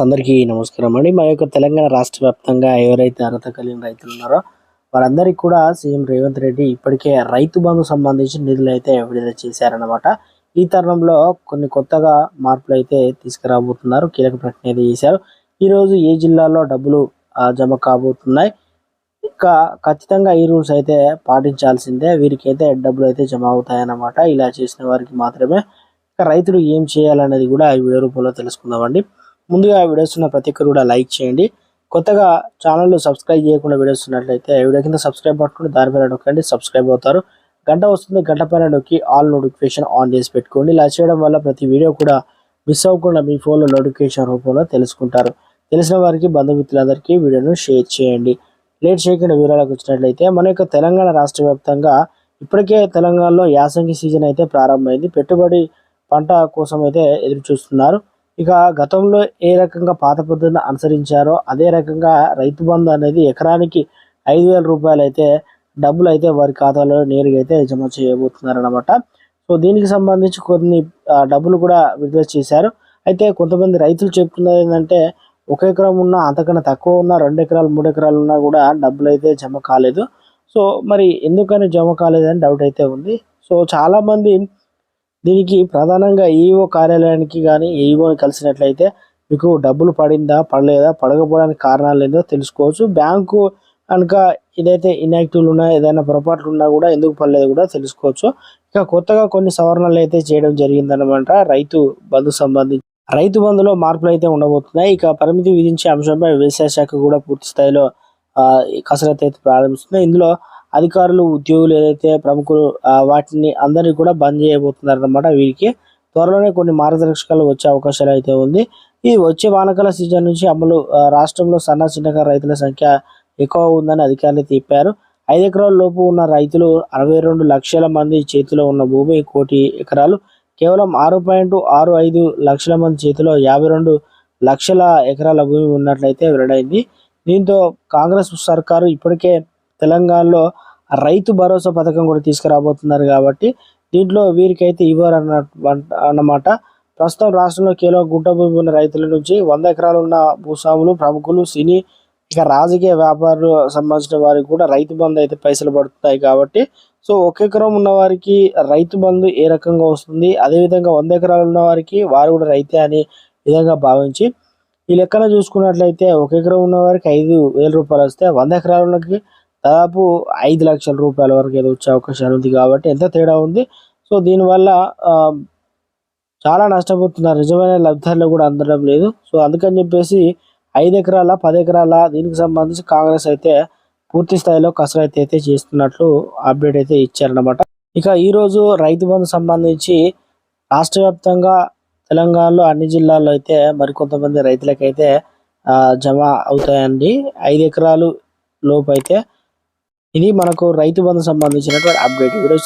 అందరికీ నమస్కారం అండి. మా యొక్క తెలంగాణ రాష్ట్ర వ్యాప్తంగా ఎవరైతే అర్హత కలిగిన రైతులు ఉన్నారో వారందరికీ కూడా సీఎం రేవంత్ రెడ్డి ఇప్పటికే రైతు బంధు సంబంధించిన నిధులు అయితే విడుదల చేశారనమాట ఈ తరుణంలో కొన్ని కొత్తగా మార్పులు అయితే తీసుకురాబోతున్నారు. కీలక ప్రకటన అయితే చేశారు. ఈరోజు ఏ జిల్లాలో డబ్బులు జమ కాబోతున్నాయి? ఇంకా ఖచ్చితంగా ఈ రూల్స్ అయితే పాటించాల్సిందే. వీరికైతే డబ్బులు అయితే జమ అవుతాయన్నమాట. ఇలా చేసిన వారికి మాత్రమే. రైతులు ఏం చేయాలనేది కూడా ఈ వీడియో రూపంలో తెలుసుకుందామండి. ముందుగా ఆ వీడియోస్ ఉన్న ప్రతి ఒక్కరు కూడా లైక్ చేయండి. కొత్తగా ఛానల్ సబ్స్క్రైబ్ చేయకుండా వీడియోస్ ఉన్నట్లయితే వీడియో కింద సబ్స్క్రైబ్ పట్టుకుని దానిపైన నొక్కండి సబ్స్క్రైబ్ అవుతారు. గంట వస్తుంది గంట పైన నొక్కి ఆల్ నోటిఫికేషన్ ఆన్ చేసి పెట్టుకోండి. ఇలా చేయడం వల్ల ప్రతి వీడియో కూడా మిస్ అవ్వకుండా మీ ఫోన్లో నోటిఫికేషన్ రూపంలో తెలుసుకుంటారు. తెలిసిన వారికి బంధుమిత్రులందరికీ వీడియోను షేర్ చేయండి. లేట్ చేయకుండా వివరాలకు వచ్చినట్లయితే మన యొక్క తెలంగాణ రాష్ట్ర వ్యాప్తంగా ఇప్పటికే తెలంగాణలో యాసంగి సీజన్ అయితే ప్రారంభమైంది. పెట్టుబడి పంట కోసం అయితే ఎదురు చూస్తున్నారు ఇక గతంలో ఏ రకంగా పాత పద్ధతిని అనుసరించారో అదే రకంగా రైతు బంధు అనేది ఎకరానికి ఐదు వేల రూపాయలు అయితే డబ్బులు అయితే వారి ఖాతాలో నేరుగా అయితే జమ చేయబోతున్నారనమాట సో దీనికి సంబంధించి కొన్ని డబ్బులు కూడా విడుదల చేశారు. అయితే కొంతమంది రైతులు చెప్తున్నది ఏంటంటే ఒక ఎకరం ఉన్నా అంతకన్నా తక్కువ ఉన్నా రెండు ఎకరాలు మూడు ఎకరాలు ఉన్నా కూడా డబ్బులు అయితే జమ కాలేదు. సో మరి ఎందుకని జమ కాలేదని డౌట్ అయితే ఉంది. సో చాలామంది దీనికి ప్రధానంగా ఈఓ కార్యాలయానికి కానీ ఈఓని కలిసినట్లయితే మీకు డబ్బులు పడిందా పడలేదా పడకపోవడానికి కారణాలు ఏందో తెలుసుకోవచ్చు. బ్యాంకు కనుక ఏదైతే ఇన్యాక్టివ్లు ఉన్నాయో ఏదైనా పొరపాట్లు ఉన్నా కూడా ఎందుకు పడలేదు కూడా తెలుసుకోవచ్చు. ఇక కొత్తగా కొన్ని సవరణలు అయితే చేయడం జరిగిందనమాట రైతు బంధు సంబంధించి రైతు బంధులో మార్పులు అయితే ఉండబోతున్నాయి. ఇక పరిమితి విధించే అంశంపై వ్యవసాయ శాఖ కూడా పూర్తి స్థాయిలో కసరత్ కసరత్తు అయితే ప్రారంభిస్తుంది. ఇందులో అధికారులు ఉద్యోగులు ఏదైతే ప్రముఖులు వాటిని అందరినీ కూడా బంద్ చేయబోతున్నారు అనమాట వీరికి. త్వరలోనే కొన్ని మార్గదర్శకాలు వచ్చే అవకాశాలు అయితే ఉంది. ఈ వచ్చే వానకాల సీజన్ నుంచి అమలు రాష్ట్రంలో సన్న చిన్నకారు రైతుల సంఖ్య ఎక్కువ ఉందని అధికారులు తెలిపారు. ఐదు ఎకరాల లోపు ఉన్న రైతులు అరవై రెండు లక్షల మంది చేతిలో ఉన్న భూమి కోటి ఎకరాలు. కేవలం ఆరు పాయింట్ ఆరు ఐదు లక్షల మంది చేతిలో యాభై రెండు లక్షల ఎకరాల భూమి ఉన్నట్లయితే వెల్లడైంది. దీంతో కాంగ్రెస్ సర్కారు ఇప్పటికే తెలంగాణలో రైతు భరోసా పథకం కూడా తీసుకురాబోతున్నారు కాబట్టి దీంట్లో వీరికైతే ఇవ్వరు అన్న అన్నమాట. ప్రస్తుతం రాష్ట్రంలో కేవలం గుంట భూమి ఉన్న రైతుల నుంచి వంద ఎకరాలు ఉన్న భూస్వాములు ప్రముఖులు సినీ ఇక రాజకీయ వ్యాపారులు సంబంధించిన వారికి కూడా రైతు బంధు అయితే పైసలు పడుతున్నాయి కాబట్టి సో ఒక ఎకరం ఉన్న వారికి రైతు బంధు ఏ రకంగా వస్తుంది? అదేవిధంగా వంద ఎకరాలు ఉన్న వారికి వారు కూడా రైతే అని విధంగా భావించి ఈ లెక్కన చూసుకున్నట్లయితే ఒక ఎకరం ఉన్న వారికి ఐదు వేల రూపాయలు వస్తే వంద ఎకరాలకి దాదాపు ఐదు లక్షల రూపాయల వరకు ఏదో వచ్చే అవకాశాలు ఉంది కాబట్టి ఎంత తేడా ఉంది. సో దీనివల్ల చాలా నష్టపోతున్నారు. నిజమైన లబ్ధాలు కూడా అందడం లేదు. సో అందుకని చెప్పేసి ఐదు ఎకరాల పది ఎకరాల దీనికి సంబంధించి కాంగ్రెస్ అయితే పూర్తి స్థాయిలో కసరత్తు అయితే చేస్తున్నట్లు అప్డేట్ అయితే ఇచ్చారనమాట ఇక ఈరోజు రైతు బంధు సంబంధించి రాష్ట్ర వ్యాప్తంగా తెలంగాణలో అన్ని జిల్లాల్లో అయితే మరికొంతమంది రైతులకైతే జమ అవుతాయండి. ఐదు ఎకరాలు లోపు అయితే ఇది మనకు రైతు బంధు సంబంధించినటువంటి అప్డేట్ వీడియో